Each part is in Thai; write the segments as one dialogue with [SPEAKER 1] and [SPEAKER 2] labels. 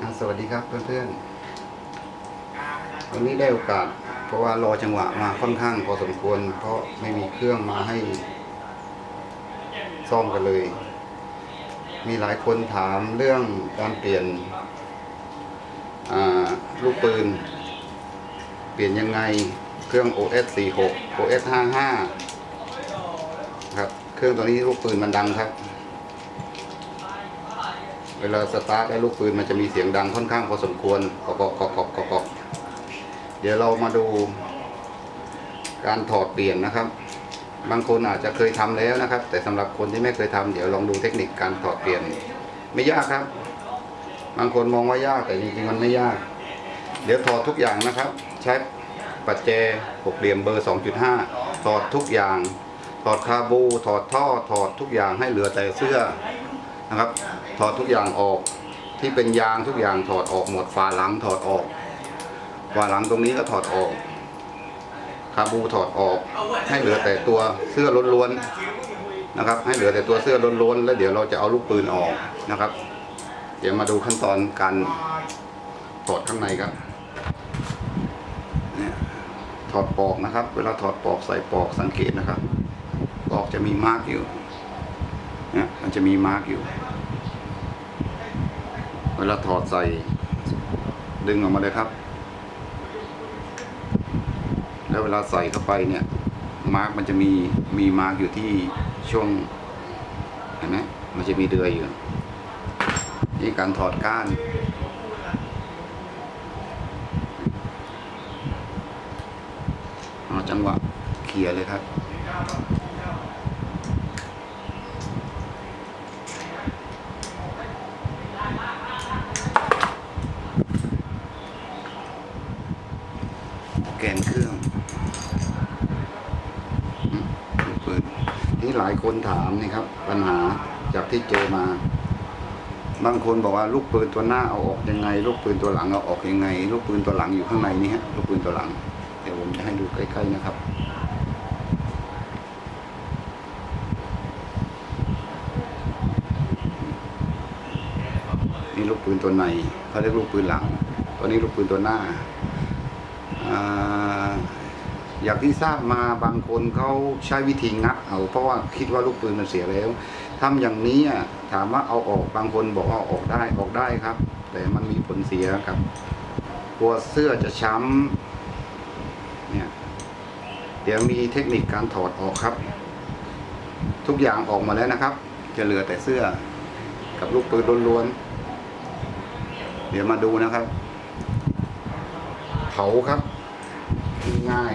[SPEAKER 1] อ่าสวัสดีครับเพื่อนๆวันนี้ได้โอกาส เพราะว่ารอจังหวะมาค่อนข้างพอสมควร เพราะไม่มีเครื่องมาให้ซ่อมกันเลย มีหลายคนถามเรื่องการเปลี่ยนอ่าลูกปืน เปลี่ยนยังไงเครื่อง OS 46 OS 55ครับ เครื่องตัวนี้ลูกปืนมันดังครับ เวลาสตาร์ทแล้วลูกปืนมันจะมีเสียงดังค่อนข้างพอสมควรกอกกอกกอกกอกเดี๋ยวเรามาดูการถอดเปลี่ยนนะครับ บางคนอาจจะเคยทำแล้วนะครับ แต่สำหรับคนที่ไม่เคยทำเดี๋ยวลองดูเทคนิคการถอดเปลี่ยน ไม่ยากครับ บางคนมองว่ายากแต่จริงๆมันไม่ยาก เดี๋ยวถอดทุกอย่างนะครับ ใช้ปัจเจหกเหลี่ยมเบอร์ 2.5 ถอดทุกอย่าง ถอดคาบู ถอดท่อ ถอดทุกอย่างให้เหลือแต่เสื้อนะครับ ถอดทุกอย่างออก ที่เป็นยางทุกอย่างถอดออกหมดฝาหลังถอดออกฝาหลังตรงนี้ก็ถอดออกคาบูถอดออก ให้เหลือแต่ตัวเสื้อล้วนๆนะครับ ให้เหลือแต่ตัวเสื้อล้วนๆแล้วเดี๋ยวเราจะเอาลูกปืนออกนะครับ เดี๋ยวมาดูขั้นตอนการถอดข้างในครับเนี่ยถอดปอกนะครับ เวลาถอดปอกใส่ปอกสังเกตนะครับ ปอกจะมีมาร์กอยู่เนี่ยมันจะมีมาร์กอยู่ เวลาถอดใส่ ดึงออกมาเลยครับ แล้วเวลาใส่เข้าไปเนี่ย มาร์กมันจะมีมีมาร์กอยู่ที่ช่วงเห็นไหมมันจะมีเดือยอยู่ นี่การถอดก้านเอาจังหวะเคลียเลยครับ แกนเครื่องอืมลูกปืนนี่หลาย คนถามนี่ครับ ปัญหาจากที่เจอมา บางคนบอกว่าลูกปืนตัวหน้าเอาออกยังไง ลูกปืนตัวหลังเอาออกยังไง ลูกปืนตัวหลังอยู่ข้างในนี่ฮะลูกปืนตัวหลังเดี๋ยวผมจะให้ดูใกล้ๆนะครับนี่ลูกปืนตัวในเขาเรียกลูกปืนหลัง ตัวนี้ลูกปืนตัวหน้าอ่า อย่างที่ทราบมาบางคนเขาใช้วิธีงัดเอา เพราะว่าคิดว่าลูกปืนมันเสียแล้วทำอย่างนี้อะถามว่าเอาออกบางคนบอกว่าอาออกได้ออกได้ครับ แต่มันมีผลเสียครับกลัวเสื้อจะช้ำเนี่ยเดี๋ยวมีเทคนิคการถอดออกครับ ทุกอย่างออกมาแล้วนะครับ จะเหลือแต่เสื้อกับลูกปืนล้วนๆเดี๋ยวมาดูนะครับ เผาครับ ง่าย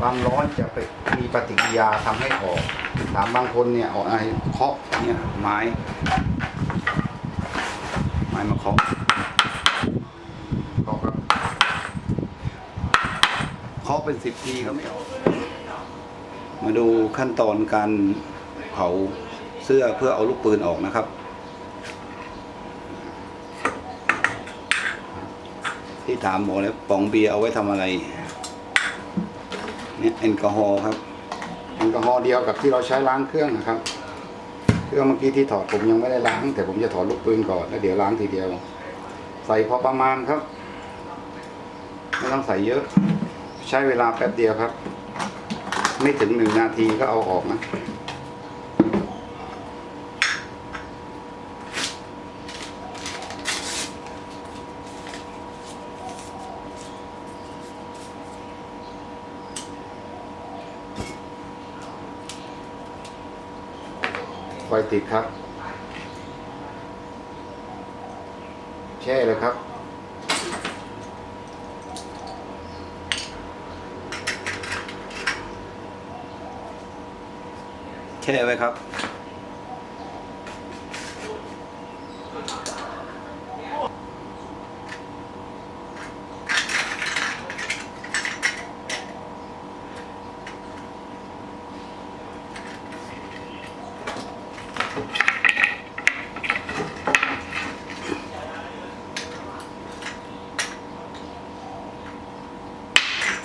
[SPEAKER 1] ความร้อนจะไปมีปฏิกิริยาทำให้ออก ถามบางคนเนี่ยออกอะไรเคาะเนี่ยไม้ไม้มาเคาะเคาะครับเคาะเป็นสิบทีก็ไม่ออก มาดูขั้นตอนการเผาเสื้อเพื่อเอาลูกปืนออกนะครับ ที่ถามบอกแล้วป๋องเบียร์เอาไว้ทำอะไร เนี่ยแอลกอฮอล์ครับแอลกอฮอล์เดียวกับที่เราใช้ล้างเครื่องนะครับ เครื่องเมื่อกี้ที่ถอดผมยังไม่ได้ล้าง แต่ผมจะถอดลูกปืนก่อนแล้วเดี๋ยวล้างทีเดียว ใส่พอประมาณครับไม่ต้องใส่เยอะ ใช้เวลาแป๊บเดียวครับ ไม่ถึงหนึ่งนาทีก็เอาออกนะ ไฟติดครับ แช่เลยครับ แช่ไว้ครับ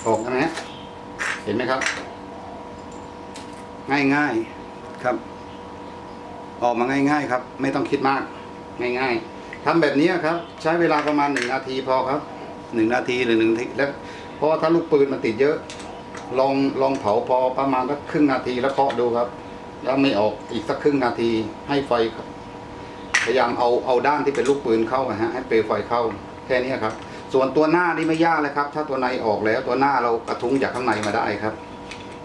[SPEAKER 1] ออกนะฮะเห็นไหมครับ ง่ายๆครับ ออกมาง่าย ๆ ครับ ไม่ต้องคิดมาก ง่าย ๆทำแบบนี้ครับ ใช้เวลาประมาณหนึ่งนาทีพอครับหนึ่งนาทีหรือหนึ่งทีแล้วเพราะว่าถ้าลูกปืนมันติดเยอะ ลองลองเผาพอประมาณสักครึ่งนาทีแล้วเคาะดูครับ แล้วไม่ออกอีกสักครึ่งนาทีให้ไฟครับพยายามเอาเอาด้านที่เป็นลูกปืนเข้านะฮะให้เปลวไฟเข้าแค่นี้ครับ ส่วนตัวหน้านี่ไม่ยากเลยครับ ถ้าตัวในออกแล้วตัวหน้าเรากระทุ้งจากข้างในมาได้ครับ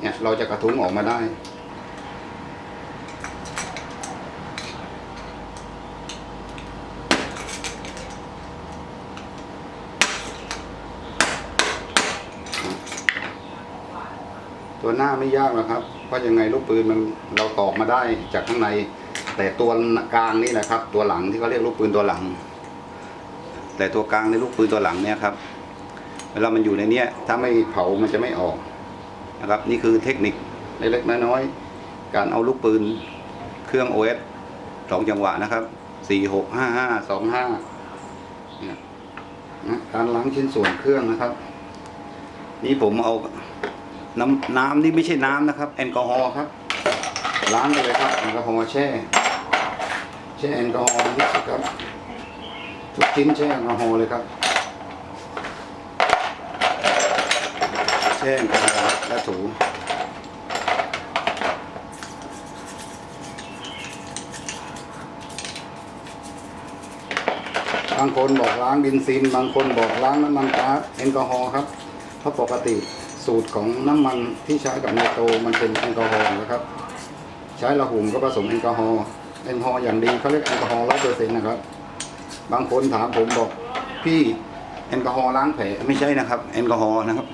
[SPEAKER 1] เนี่ยเราจะกระทุ้งออกมาได้ ตัวหน้าไม่ยากหรอกครับ เพราะยังไงลูกปืนมันเราตอกมาได้จากข้างใน แต่ตัวกลางนี่แหละครับ ตัวหลังที่เขาเรียกลูกปืนตัวหลัง แต่ตัวกลางในลูกปืนตัวหลังเนี่ยครับ เวลามันอยู่ในเนี้ย ถ้าไม่เผามันจะไม่ออกนะครับ นี่คือเทคนิคเล็กๆน้อยๆการเอาลูกปืนเครื่อง OS สองจังหวะนะครับสี่หกห้าห้าสองห้าเนี่ยนะการล้างชิ้นส่วนเครื่องนะครับ นี่ผมเอา น้ำน้ำนี่ไม่ใช่น้ำนะครับ แอลกอฮอล์ครับ ล้างเลยครับแอลกอฮอล์แช่แช่แอลกอฮอล์นี่สิครับ ทุกชิ้นแช่แอลกอฮอล์เลยครับแช่แอลกอฮอล์และถูบางคนบอกล้างบินซินบางคนบอกล้างน้ำมันก๊าซแอลกอฮอล์ครับเพราะปกติ สูตรของน้ำมันที่ใช้กับไนโตรมันเป็นแอลกอฮอล์นะครับ ใช้ระหุ่มก็ผสมแอลกอฮอล์แอลกอฮอล์อย่างดีเขาเรียกแอลกอฮอล์ร้อยเปอร์เซ็นต์นะครับ บางคนถามผมบอกพี่แอลกอฮอล์ล้างแผลไม่ใช่นะครับ แอลกอฮอล์นะครับ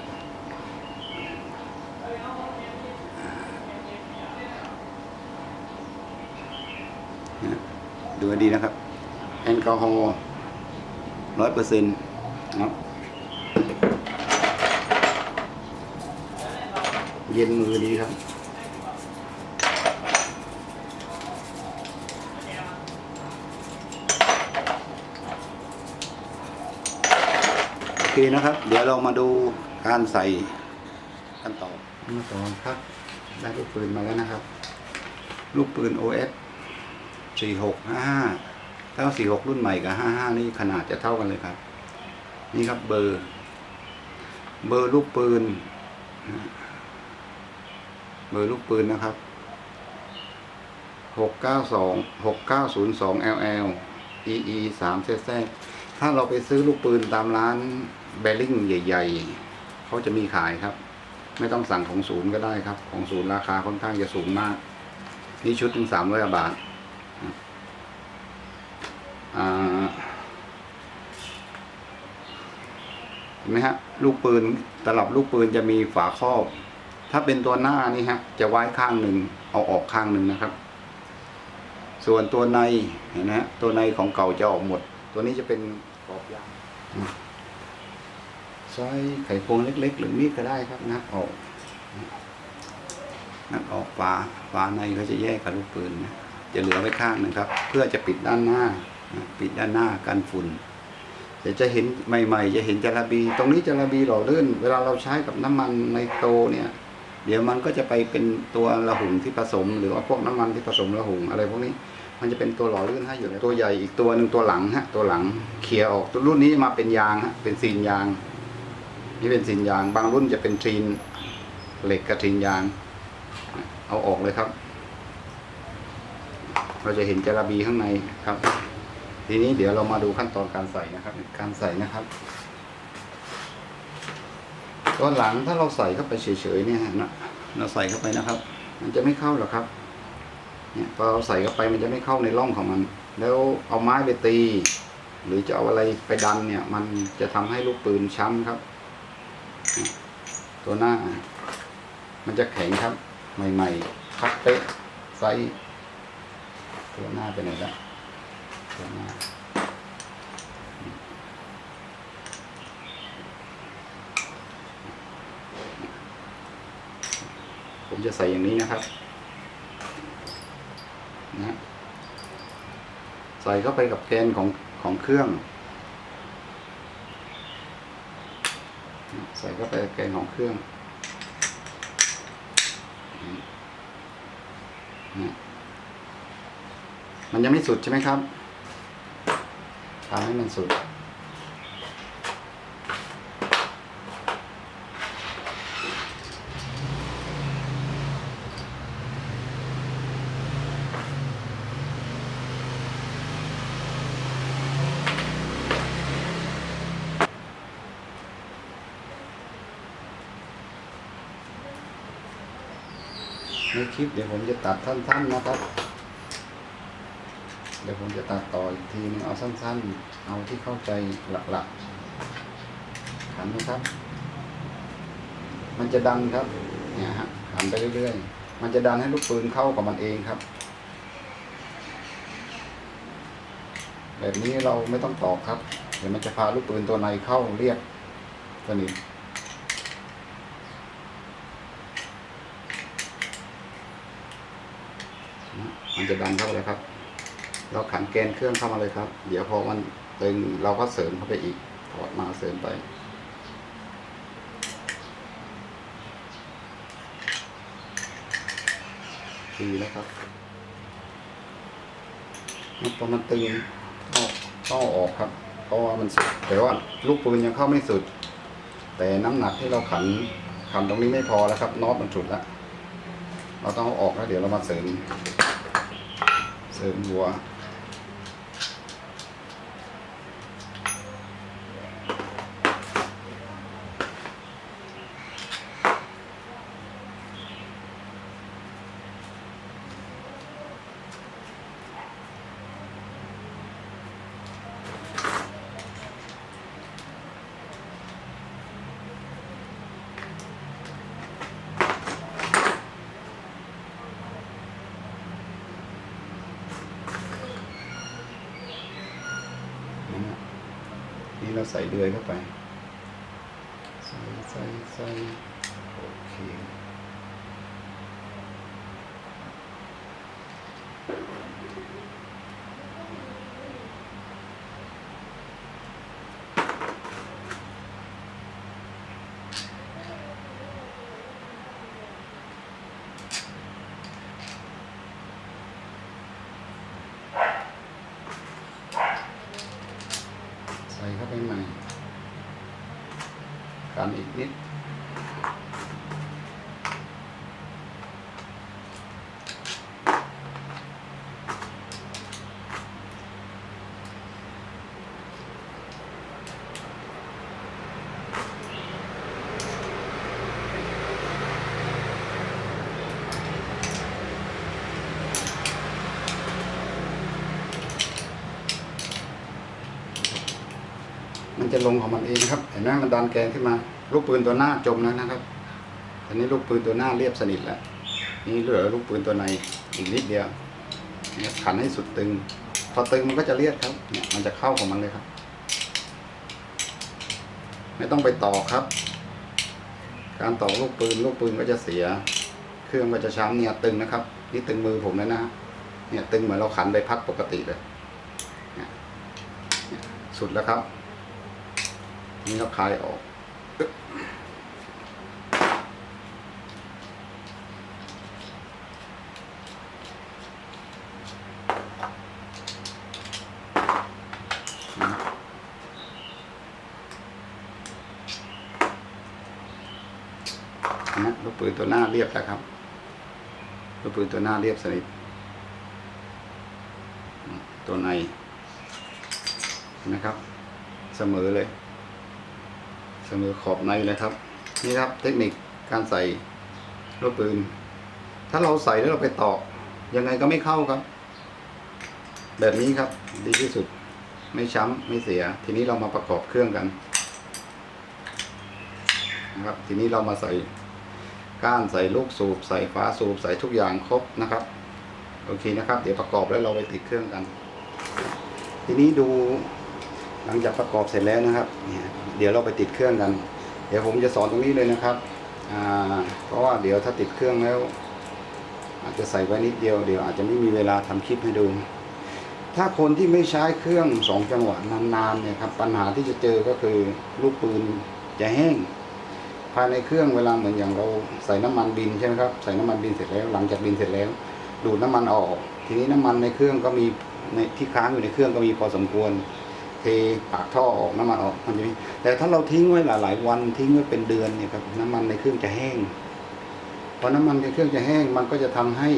[SPEAKER 1] ดูดีนะครับ แอลกอฮอล์ร้อยเปอร์เซ็นต์นะครับ เย็นมือดีครับ โอเคนะครับ เดี๋ยวเรามาดูการใส่กันต่อมาต่อครับ ได้ลูกปืนมาแล้วนะครับ ลูกปืน OS 4655ถ้า46 รุ่นใหม่กับ 55 นี่ขนาดจะเท่ากันเลยครับ นี่ครับเบอร์ เบอร์ลูกปืน เบอร์ลูกปืนนะครับ 692 6902 LL EE 3 ZZ ถ้าเราไปซื้อลูกปืนตามร้านแบริ่งใหญ่ ๆ เขาจะมีขายครับ ไม่ต้องสั่งของศูนย์ก็ได้ครับ ของศูนย์ราคาค่อนข้างจะสูงมาก นี่ชุดถึงสามร้อยบาทเห็นไหมฮะลูกปืนตลับลูกปืนจะมีฝาครอบ ถ้าเป็นตัวหน้านี่ฮะจะไว้ข้างหนึ่งเอาออกข้างหนึ่งนะครับ ส่วนตัวในเห็นไหมฮะตัวในของเก่าจะออกหมด ตัวนี้จะเป็นกรอบยางใช้ไขควงเล็ก ๆ หรือมีดก็ได้ครับงัดออกงัดออกฝาฝาในก็จะแยกกับลูกปืนนะจะเหลือไว้ข้างหนึ่งครับ เพื่อจะปิดด้านหน้าปิดด้านหน้ากันฝุ่นเดี๋ยวจะเห็นใหม่ ๆ จะเห็นจาระบี ตรงนี้จาระบีหล่อลื่น เวลาเราใช้กับน้ำมันไนโตเนี่ย เดี๋ยวมันก็จะไปเป็นตัวระหุ่งที่ผสม หรือว่าพวกน้ำมันที่ผสมระหุ่งอะไรพวกนี้มันจะเป็นตัวหล่อลื่นให้อยู่ตัวใหญ่อีกตัวหนึ่งตัวหลังฮะตัวหลังเคลียออกตัวรุ่นนี้มาเป็นยางฮะเป็นซีนยาง นี่เป็นซีนยาง บางรุ่นจะเป็นซีนเหล็กกับซีนยาง เอาออกเลยครับ เราจะเห็นจาระบีข้างในครับ ทีนี้เดี๋ยวเรามาดูขั้นตอนการใส่นะครับ การใส่นะครับ ตอนหลังถ้าเราใส่เข้าไปเฉยๆเนี่ยนะเราใส่เข้าไปนะครับ มันจะไม่เข้าหรอกครับ เนี่ยพอเราใส่เข้าไปมันจะไม่เข้าในร่องของมัน แล้วเอาไม้ไปตี หรือจะเอาอะไรไปดันเนี่ย มันจะทำให้ลูกปืนช้ำครับ ตัวหน้า มันจะแข็งครับ ใหม่ๆคัดเป๊ะไซส์ตัวหน้าไปไหนละตัวหน้า ผมจะใส่อย่างนี้นะครับนะใส่เข้าไปกับแกนของของเครื่อง ใส่เข้าไปกับแกนของเครื่องนะมันยังไม่สุดใช่ไหมครับทำให้มันสุด ในคลิปเดี๋ยวผมจะตัดสั้นๆนะครับ เดี๋ยวผมจะตัดต่ออีกทีนึงเอาสั้นๆ เอาที่เข้าใจหลักๆขันนะครับ มันจะดันครับเนี่ยฮะขันไปเรื่อยๆ มันจะดันให้ลูกปืนเข้ากับมันเองครับ แบบนี้เราไม่ต้องตอกครับ เดี๋ยวมันจะพาลูกปืนตัวในเข้าเรียบสนิท นะ มันจะดันเข้าไปเลยครับ เราขันแกนเครื่องเข้ามาเลยครับ เดี๋ยวพอมันตึงเราก็เสริมเข้าไปอีก ถอดมาเสริมไป ดีนะครับพอมันตึงต้องต้องออกครับ เพราะว่ามันสุด แต่ว่าลูกปืนยังเข้าไม่สุด แต่น้ำหนักที่เราขันขันตรงนี้ไม่พอแล้วครับน็อตมันสุดแล้วเราต้องเอาออกแล้วเดี๋ยวเรามาเสริม เส นี่เราใส่เดือยเข้าไป ใส่ใส่ใส่โอเค ใส่เข้าไปใหม่กันอีกนิด มัน จะลงของมันเองครับ เห็นไหมมันดันแกนขึ้นมา ลูกปืนตัวหน้าจมแล้วนะครับอันนี้ลูกปืนตัวหน้าเรียบสนิทแล้วนี่เหลือลูกปืนตัวในอีกนิดเดียวเนี่ยขันให้สุดตึง พอตึงมันก็จะเรียบครับเนี่ยมันจะเข้าของมันเลยครับ ไม่ต้องไปต่อครับ การต่อลูกปืนลูกปืนก็จะเสีย เครื่องก็จะช้ำเนี่ยตึงนะครับ นี่ตึงมือผมแล้วนะเนี่ยตึงเหมือนเราขันใบพัดปกติเลยสุดแล้วครับ นี่เราคลายออกนะลูกปืนตัวหน้าเรียบแล้วครับลูกปืนตัวหน้าเรียบสนิทตัวในนะครับ เสมอเลย เสมอขอบในเลยครับ นี่ครับเทคนิคการใส่ลูกปืน ถ้าเราใส่แล้วเราไปตอกยังไงก็ไม่เข้าครับ แบบนี้ครับดีที่สุดไม่ช้ำไม่เสีย ทีนี้เรามาประกอบเครื่องกันนะครับ ทีนี้เรามาใส่ก้านใส่ลูกสูบ ใส่ฝาสูบใส่ทุกอย่างครบนะครับ โอเคนะครับ เดี๋ยวประกอบแล้วเราไปติดเครื่องกัน ทีนี้ดู หลังจากประกอบเสร็จแล้วนะครับเนี่ยเดี๋ยวเราไปติดเครื่องกัน เดี๋ยวผมจะสอนตรงนี้เลยนะครับเพราะว่าเดี๋ยวถ้าติดเครื่องแล้ว อาจจะใส่ไว้นิดเดียวเดี๋ยวอาจจะไม่มีเวลาทำคลิปให้ดู ถ้าคนที่ไม่ใช้เครื่องสองจังหวะนานๆเนี่ยครับปัญหาที่จะเจอก็คือลูกปืนจะแห้งภายในเครื่องเวลาเหมือนอย่างเราใส่น้ำมันบินใช่ไหมครับใส่น้ำมันบินเสร็จแล้ว หลังจากบินเสร็จแล้ว ดูดน้ำมันออก ทีนี้น้ำมันในเครื่องก็มีในที่ค้างอยู่ในเครื่องก็มีพอสมควร ปากท่อออกน้ำมันออกมันจะมีแต่ถ้าเราทิ้งไว้หลาย ๆ วันทิ้งไว้เป็นเดือนเนี่ยครับน้ำมันในเครื่องจะแห้งพอน้ำมันในเครื่องจะแห้งมันก็จะทำให้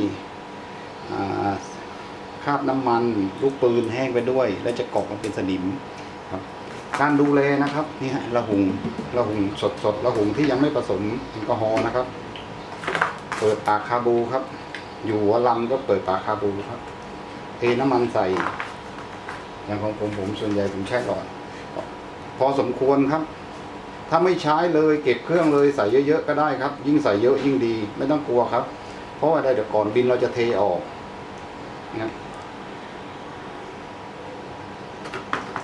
[SPEAKER 1] คราบน้ำมันลูกปืนแห้งไปด้วย แล้วจะเกาะมันเป็นสนิมครับ การดูแลนะครับนี่ฮะระหุงระหุงสดสดระหุงที่ยังไม่ผสมแอลกอฮอล์นะครับ เปิดปากคาบูครับ อยู่หัวลำก็เปิดปากคาบูครับเทน้ำมันใส่ อย่างของผมผมส่วนใหญ่ผมใช้หลอด พอสมควรครับ ถ้าไม่ใช้เลยเก็บเครื่องเลยใส่เยอะๆก็ได้ครับ ยิ่งใส่เยอะยิ่งดี ไม่ต้องกลัวครับ เพราะว่าได้เดี๋ยวก่อนบินเราจะเทออกนะ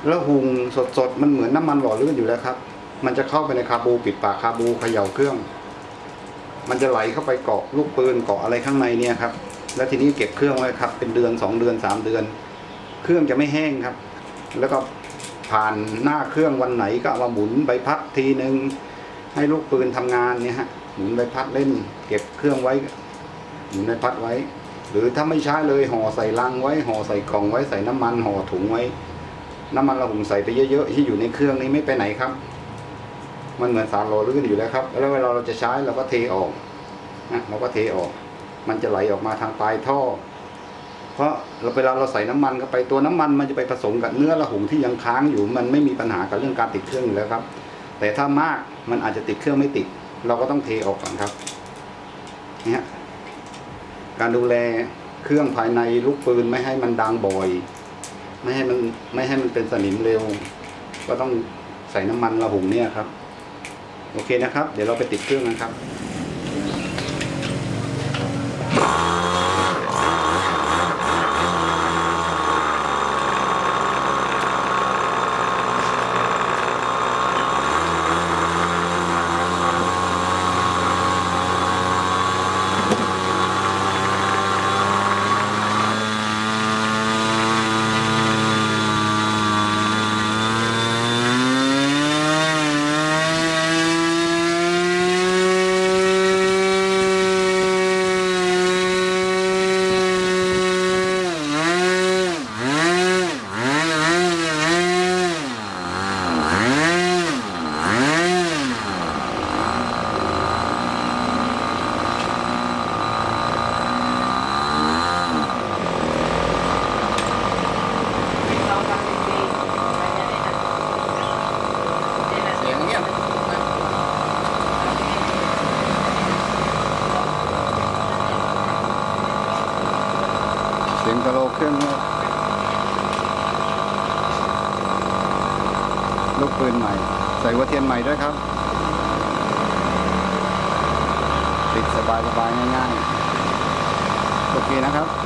[SPEAKER 1] แล้วหุงสดๆ มันเหมือนน้ำมันหล่อลื่นอยู่แล้วครับ มันจะเข้าไปในคาบูปิดปากคาบูเขย่าเครื่อง มันจะไหลเข้าไปเกาะลูกปืนเกาะอะไรข้างในเนี่ยครับ แล้วทีนี้เก็บเครื่องไว้ครับ เป็นเดือนสองเดือนสามเดือน เครื่องจะไม่แห้งครับ แล้วก็ผ่านหน้าเครื่องวันไหนก็มาหมุนใบพัดทีหนึ่งให้ลูกปืนทำงานเนี่ยฮะหมุนใบพัดเล่น เก็บเครื่องไว้หมุนใบพัดไว้ หรือถ้าไม่ใช้เลยห่อใส่ลังไว้ห่อใส่กล่องไว้ใส่น้ำมันห่อถุงไว้ น้ำมันเราหุงใส่ไปเยอะๆที่อยู่ในเครื่องนี้ไม่ไปไหนครับ มันเหมือนสารหล่อลื่นอยู่แล้วครับ แล้วเวลาเราจะใช้เราก็เทออกนะเราก็เทออก มันจะไหลออกมาทางปลายท่อ เพราะเราเวลาเราใส่น้ำมันเข้าไปตัวน้ำมันมันจะไปผสมกับเนื้อระหุงที่ยังค้างอยู่ มันไม่มีปัญหากับเรื่องการติดเครื่องอยู่แล้วครับ แต่ถ้ามากมันอาจจะติดเครื่องไม่ติด เราก็ต้องเทออกก่อนครับเนี่ยการดูแลเครื่องภายในลูกปืนไม่ให้มันดังบ่อย ไม่ให้มันไม่ให้มันเป็นสนิมเร็ว ก็ต้องใส่น้ำมันระหุงเนี่ยครับ โอเคนะครับ เดี๋ยวเราไปติดเครื่องกันครับ กระโลเครื่องลูกปืนใหม่ ใส่วัวเทียนใหม่ด้วยครับ ติดสบายสบายง่ายๆโอเคนะครับ